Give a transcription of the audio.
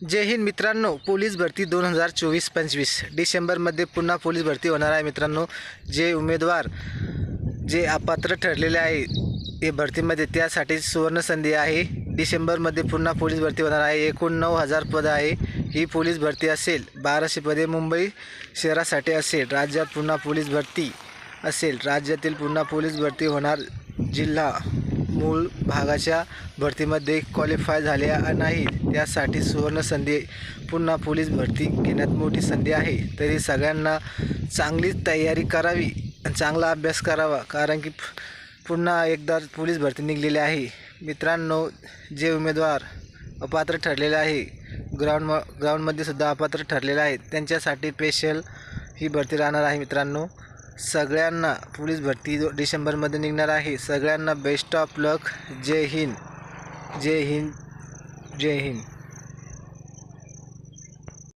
जय हिंद मित्रांनो. पोलीस भरती दोन हजार चोवीस पंचवीस. डिसेंबरमध्ये पुन्हा पोलीस भरती होणार आहे मित्रांनो. जे उमेदवार जे अपात्र ठरलेले आहे हे भरतीमध्ये त्यासाठी सुवर्ण संधी आहे. डिसेंबरमध्ये पुन्हा पोलीस भरती होणार आहे. एकूण नऊ हजार पदं आहे. ही पोलीस भरती असेल बाराशे पदे मुंबई शहरासाठी असेल राज्यात पुन्हा पोलीस भरती असेल राज्यातील पुन्हा पोलीस भरती होणार जिल्हा. मूळ भागाच्या भरतीमध्ये क्वालिफाय झाल्या नाहीत. त्यासाठी सुवर्ण संधी पुन्हा पोलीस भरती घेण्यात मोठी संधी आहे. तरी सगळ्यांना चांगली तयारी करावी आणि चांगला अभ्यास करावा कारण की पुन्हा एकदा पोलीस भरती निघलेली आहे. मित्रांनो जे उमेदवार अपात्र ठरलेले आहे ग्राउंड म ग्राउंडमध्ये सुद्धा अपात्र ठरलेले आहेत त्यांच्यासाठी स्पेशल ही भरती राहणार आहे मित्रांनो. सगळ्यांना पोलीस भरती डिसेंबरमध्ये निघणार आहे. सगळ्यांना बेस्ट ऑफ लक जय हिंद. जय हिंद. जय हिंद.